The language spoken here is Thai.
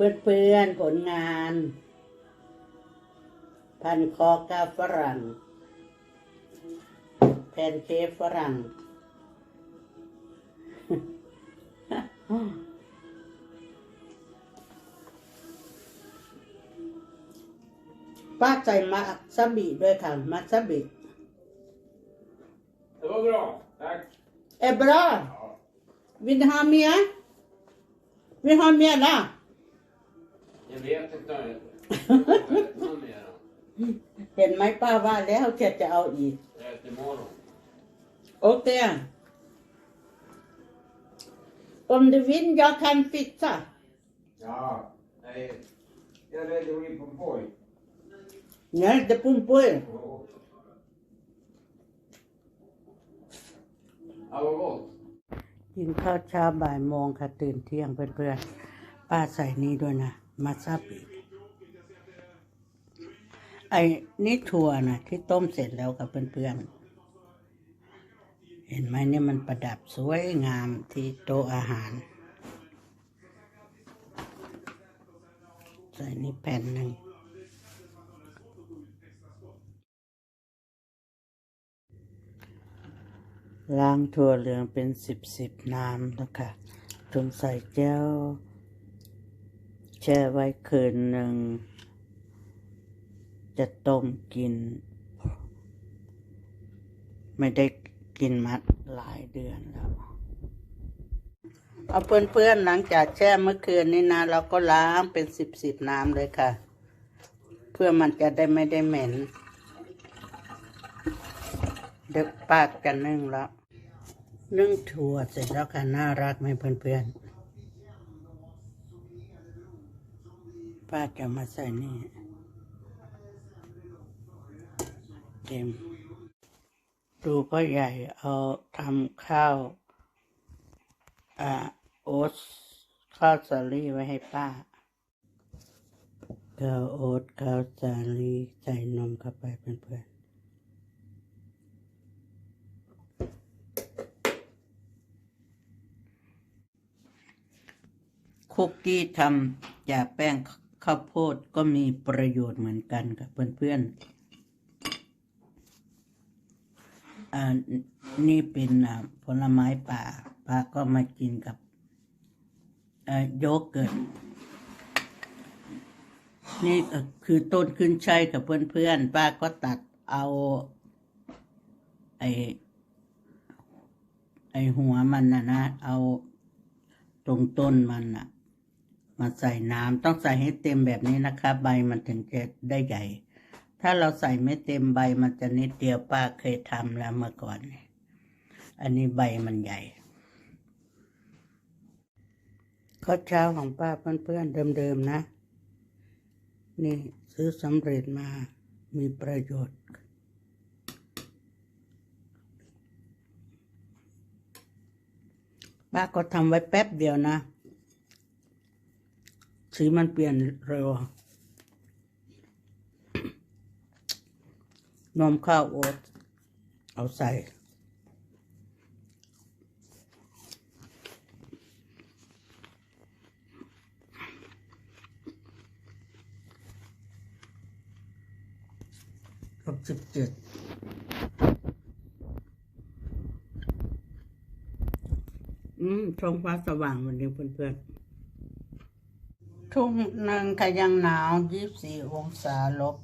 เพื่อนๆผลงาน พันคอกาฝรั่ง แพนเค้กฝรั่ง ป้าใจมาซาบิด้วยค่ะมาซาบิ Det var bra. Tack. เอบรา Ja. วินฮาเมียวินฮาเมียล่ะ Jag vet inte. Jag vet inte någon mer. เห็นไหมป้าว่าแล้วแกจะเอาอีก Jag äter imorgon. โอเค Om du vill, jag kan fixa. Ja. Nej. Jag lägger in på poj. Nej, det pumpar. Ja, vad gott. กินข้าวเช้าบ่ายโมงค่ะ ตื่นเที่ยงเพื่อนๆ ป้าใส่นี่ด้วยนะ มาซาบิไอ้นี่ถั่วนะที่ต้มเสร็จแล้วกับเพื่อนๆ เห็นไหมเนี่ยมันประดับสวยงามที่โต๊ะอาหาร ใส่นี่แผ่นหนึ่งล้างถั่วเหลืองเป็นสิบสิบน้ำแล้วค่ะจนใส่แก้ว แช่ไว้คืนหนึ่ง จะต้มกิน ไม่ได้กินมาหลายเดือนแล้วเอาเพื่อนๆหลังจากแช่เมื่อคืนนี้นะเราก็ล้างเป็นสิบสิบน้ำเลยค่ะ เพื่อมันจะได้ไม่ได้เหม็น เด็กปากจะนึ่งแล้ว นึ่งถั่วเสร็จแล้วค่ะ น่ารักไหมเพื่อนๆ ป้าจะมาใส่นี่ เต็ม ดูพ่อใหญ่เอาทำข้าวอ่าโอ๊ตข้าวสาลีไว้ให้ป้าข้าวโอ๊ตข้าวสาลีใส่นมเข้าไปเพื่อนๆคุกกี้ทำจากแป้ง ข้าวโพดก็มีประโยชน์เหมือนกันกับเพื่อนๆอ่านี่เป็นผลไม้ป่าป้าก็มากินกับโยเกิร์ตนี่คือต้นขึ้นช่ายกับเพื่อนๆ ป้าก็ตัดเอาไอไอหัวมันนะนะ เอาตรงต้นมันน่ะ มาใส่น้ำต้องใส่ให้เต็มแบบนี้นะคะ ใบมันถึงจะได้ใหญ่ ถ้าเราใส่ไม่เต็มใบมันจะนิดเดียวป้าเคยทำแล้วเมื่อก่อนเนี่ยอันนี้ใบมันใหญ่ข้าวเช้าของป้าเพื่อนๆเดิมๆนะ นี่ซื้อสำเร็จมามีประโยชน์ป้าก็ทำไว้แป๊บเดียวนะ สีมันเปลี่ยนเร็ว นมข้าวโอ๊ตเอาใส่ครบสิบเจ็ดอืมท้องฟ้าสว่างวันนี้เพื่อนๆ ทุ่มหนึ่งก็ยังหนาวยี่สี่องศาลบ